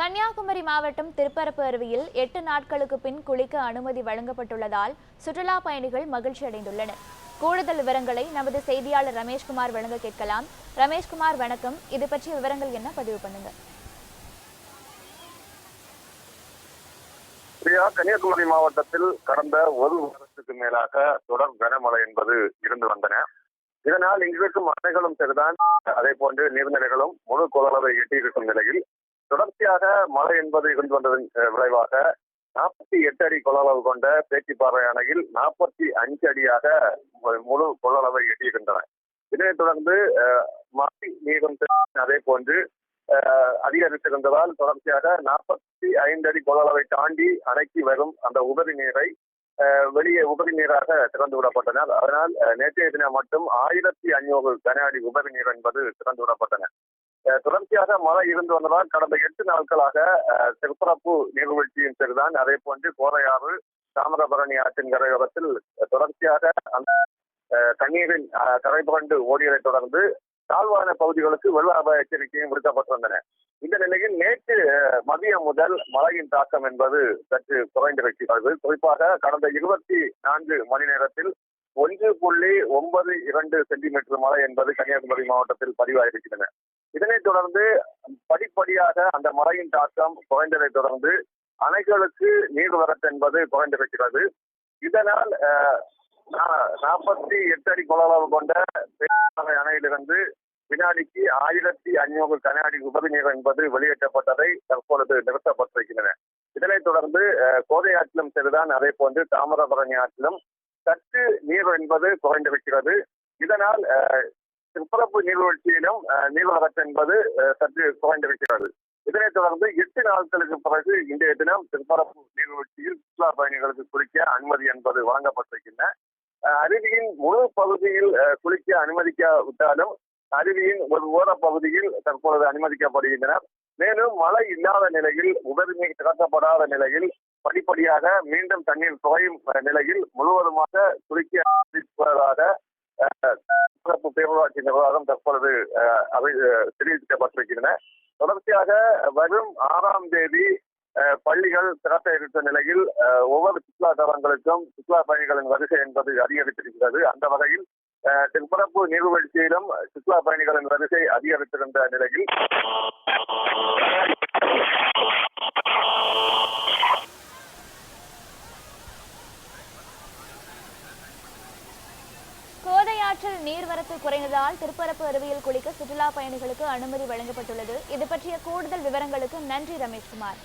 கன்னியாகுமரி மாவட்டம் திருப்பரப்பு அருவியில் எட்டு நாட்களுக்கு பின் குளிக்க அனுமதி வழங்கப்பட்டுள்ளதால் சுற்றுலா பயணிகள் மகிழ்ச்சி அடைந்துள்ளனர். கூடுதல் விவரங்களை நமது செய்தியாளர் ரமேஷ்குமார் வழங்க கேட்கலாம். ரமேஷ்குமார் வணக்கம். இது பற்றிய விவரங்கள் என்ன? பதிவு பண்ணுங்க. பிரியா கன்னியாகுமரி மாவட்டத்தில் கடந்த ஒரு வருடத்துக்கு மேலாக தொடர் கனமழை என்பது இருந்து வந்தன. இதனால் இங்கிருக்கும் அணைகளும் சரிதான். அதே போன்று நீர்நிலைகளும் முழு கொள்ளளவை எட்டியிருக்கும் நிலையில் தொடர்ச்சியாக மழை என்பது கொண்டு வந்ததன் விளைவாக நாற்பத்தி எட்டு அடி கொள்ளளவு கொண்ட பேச்சிப்பாறை அணையில் நாற்பத்தி அஞ்சு அடியாக முழு கொள்ளளவை எட்டியிருக்கின்றன. இதனைத் தொடர்ந்து மழை நீரும் அதே போன்று அதிகரித்திருந்ததால் தொடர்ச்சியாக நாற்பத்தி ஐந்து அடி கொள்ளளவை தாண்டி அணைக்கு வரும் அந்த உபரி நீரை வெளியே உபரி நீராக திறந்து விடப்பட்டனர் அதனால் நேற்றைய தினம் மட்டும் ஆயிரத்தி ஐநூறு கன அடி உபரி நீர் என்பது திறந்து விடப்பட்டன. தொடர்ச்சியாக மழை இருந்து வந்ததால் கடந்த எட்டு நாட்களாக செல்பரப்பு நீர்வீழ்ச்சியும் சரிதான். அதே போன்று கோரையாறு தாமிரபரணி ஆற்றின் கரையோரத்தில் தொடர்ச்சியாக அந்த தண்ணீரின் கரை புரண்டு ஓடியதைத் தொடர்ந்து தாழ்வான பகுதிகளுக்கு வெள்ள அபாய எச்சரிக்கையும் விடுக்கப்பட்டிருந்தன. இந்த நிலையில் நேற்று மதியம் முதல் மழையின் தாக்கம் என்பது சற்று குறைந்திருக்கிறது குறிப்பாக கடந்த இருபத்தி நான்கு மணி நேரத்தில் ஒன்று புள்ளி ஒன்பது இரண்டு சென்டிமீட்டர் மழை என்பது கன்னியாகுமரி மாவட்டத்தில் பதிவாகியிருக்கின்றன. இதனைத் தொடர்ந்து படிப்படியாக அந்த மழையின் தாக்கம் குறைந்ததைத் தொடர்ந்து அணைகளுக்கு நீர்வரத்து என்பது குறைந்திருக்கிறது. இதனால் அஹ், நா- நாற்பத்தி எட்டு அடி கொள்ளளவு கொண்ட பேரவை அணையிலிருந்து வினாடிக்கு ஆயிரத்தி ஐநூறு கன அடி உபரி நீர் என்பது வெளியேற்றப்பட்டதை தற்பொழுது நிறுத்தப்பட்டிருக்கின்றன. இதனைத் தொடர்ந்து அஹ், கோதை ஆற்றிலும் சரிதான் அதே போன்று தாமிரபரணி ஆற்றிலும் சற்று நீர் என்பது குறைந்திருக்கிறது. இதனால் அஹ், நீர்வீழ்ச்சியிலும் நீர்வரத்து என்பது அஹ், சற்று குறைந்திருக்கிறது. இதனைத் தொடர்ந்து எட்டு நாட்களுக்கு பிறகு இன்றைய தினம் திருப்பரப்பு நீர்வீழ்ச்சியில் சுற்றுலா பயணிகளுக்கு குளிக்க அனுமதி என்பது வழங்கப்பட்டிருக்கின்றன. அருவியின் முழு பகுதியில் அஹ், குளிக்க அனுமதிக்காவிட்டாலும் அருவியின் ஒரு ஓர பகுதியில் தற்பொழுது அனுமதிக்கப்படுகின்றனர். மேலும் மழை இல்லாத நிலையில் உபரி திறக்கப்படாத நிலையில் படிப்படியாக மீண்டும் தண்ணீர் குறையும் நிலையில் முழுவதுமாக குளிக்க அனுமதிப்பதாக பேரூராட்சி நிர்வாகம் தற்பொழுது அவை தெரிவிக்கப்பட்டிருக்கின்றன. தொடர்ச்சியாக வரும் ஆறாம் தேதி பள்ளிகள் திறக்க இருந்த நிலையில் ஒவ்வொரு சுற்றுலா தலங்களுக்கும் சுற்றுலா பயணிகளின் வரிசை என்பது அதிகரித்திருக்கிறது. அந்த வகையில் அஹ், திருப்பரப்பு நீர்வீழ்ச்சியிலும் சுற்றுலா பயணிகளின் வரிசை அதிகரித்திருந்த நிலையில் ஆற்றில் நீர்வரத்து குறைந்ததால் திருப்பரப்பு அருவியில் குளிக்க சுற்றுலா பயணிகளுக்கு அனுமதி வழங்கப்பட்டுள்ளது. இது பற்றிய கூடுதல் விவரங்களுக்கு நன்றி ரமேஷ்குமார்.